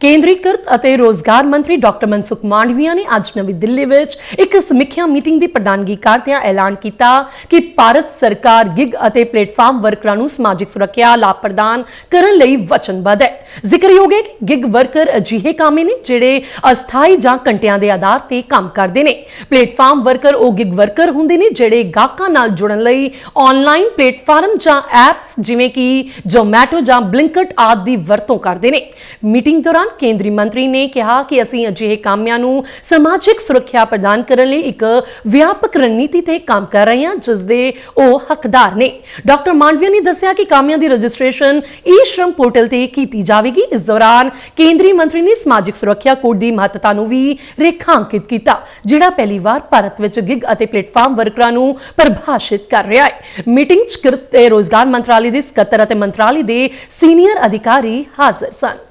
ਕੇਂਦਰੀਕ੍ਰਿਤ ਅਤੇ ਰੋਜ਼ਗਾਰ ਮੰਤਰੀ ਡਾਕਟਰ ਮਨਸੁਖ ਮਾਂਡਵੀਆ ਨੇ ਅੱਜ ਨਵੀਂ ਦਿੱਲੀ ਵਿੱਚ ਇੱਕ ਸਮੀਖਿਆ ਮੀਟਿੰਗ ਦੀ ਪ੍ਰਧਾਨਗੀ ਕਰਦਿਆਂ ਐਲਾਨ ਕੀਤਾ ਕਿ ਭਾਰਤ ਸਰਕਾਰ ਗਿਗ ਅਤੇ ਪਲੇਟਫਾਰਮ ਵਰਕਰਾਂ ਨੂੰ ਸਮਾਜਿਕ ਸੁਰੱਖਿਆ ਲਾਭ ਪ੍ਰਦਾਨ ਕਰਨ ਲਈ ਵਚਨਬੱਧ ਹੈ। ਜ਼ਿਕਰਯੋਗ ਹੈ ਕਿ ਗਿਗ ਵਰਕਰ ਅਜਿਹੇ ਕਾਮੇ ਨੇ ਜਿਹੜੇ ਅਸਥਾਈ ਜਾਂ ਘੰਟਿਆਂ ਦੇ ਆਧਾਰ ਤੇ ਕੰਮ ਕਰਦੇ ਨੇ। ਪਲੇਟਫਾਰਮ ਵਰਕਰ ਉਹ ਗਿਗ ਵਰਕਰ ਹੁੰਦੇ ਨੇ ਜਿਹੜੇ ਗਾਹਕਾਂ ਨਾਲ ਜੁੜਨ ਲਈ ਆਨਲਾਈਨ ਪਲੇਟਫਾਰਮ ਜਾਂ ਐਪਸ ਜਿਵੇਂ ਕਿ ਜ਼ੋਮੈਟੋ ਜਾਂ ਬਲਿੰਕਟ ਆਦਿ ਦੀ ਵਰਤੋਂ ਕਰਦੇ ਨੇ। ਮੀਟਿੰਗ ਦੌਰਾਨ ਕੇਂਦਰੀ ਮੰਤਰੀ ਨੇ ਕਿਹਾ ਕਿ ਅਸੀਂ ਅਜਿਹੇ ਕਾਮਿਆਂ ਨੂੰ ਸਮਾਜਿਕ ਸੁਰੱਖਿਆ ਪ੍ਰਦਾਨ ਕਰਨ ਲਈ ਇੱਕ ਵਿਆਪਕ ਰਣਨੀਤੀ ਤੇ ਕੰਮ ਕਰ ਰਹੇ ਹਾਂ, ਜਿਸ ਦੇ ਉਹ ਹੱਕਦਾਰ ਨੇ। ਡਾਕਟਰ ਮਾਂਡਵੀਆ ਨੇ ਦੱਸਿਆ ਕਿ ਕਾਮਿਆਂ ਦੀ ਰਜਿਸਟ੍ਰੇਸ਼ਨ ਈ ਸ਼ਰਮ ਪੋਰਟਲ ਤੇ ਕੀਤੀ ਜਾਵੇਗੀ। ਇਸ ਦੌਰਾਨ ਕੇਂਦਰੀ ਮੰਤਰੀ ਨੇ ਸਮਾਜਿਕ ਸੁਰੱਖਿਆ ਕੋਡ ਦੀ ਮਹੱਤਤਾ ਨੂੰ ਵੀ ਰੇਖਾਂਕਿਤ ਕੀਤਾ, ਜਿਹੜਾ ਪਹਿਲੀ ਵਾਰ ਭਾਰਤ ਵਿੱਚ ਗਿਗ ਅਤੇ ਪਲੇਟਫਾਰਮ ਵਰਕਰਾਂ ਨੂੰ ਪਰਿਭਾਸ਼ਿਤ ਕਰ ਰਿਹਾ ਹੈ। ਮੀਟਿੰਗ 'ਚ ਕਿਰਤ ਤੇ ਰੋਜ਼ਗਾਰ ਮੰਤਰਾਲੇ ਦੇ ਸਕੱਤਰ ਅਤੇ ਮੰਤਰਾਲੇ ਦੇ ਸੀਨੀਅਰ ਅਧਿਕਾਰੀ ਹਾਜ਼ਰ ਸਨ।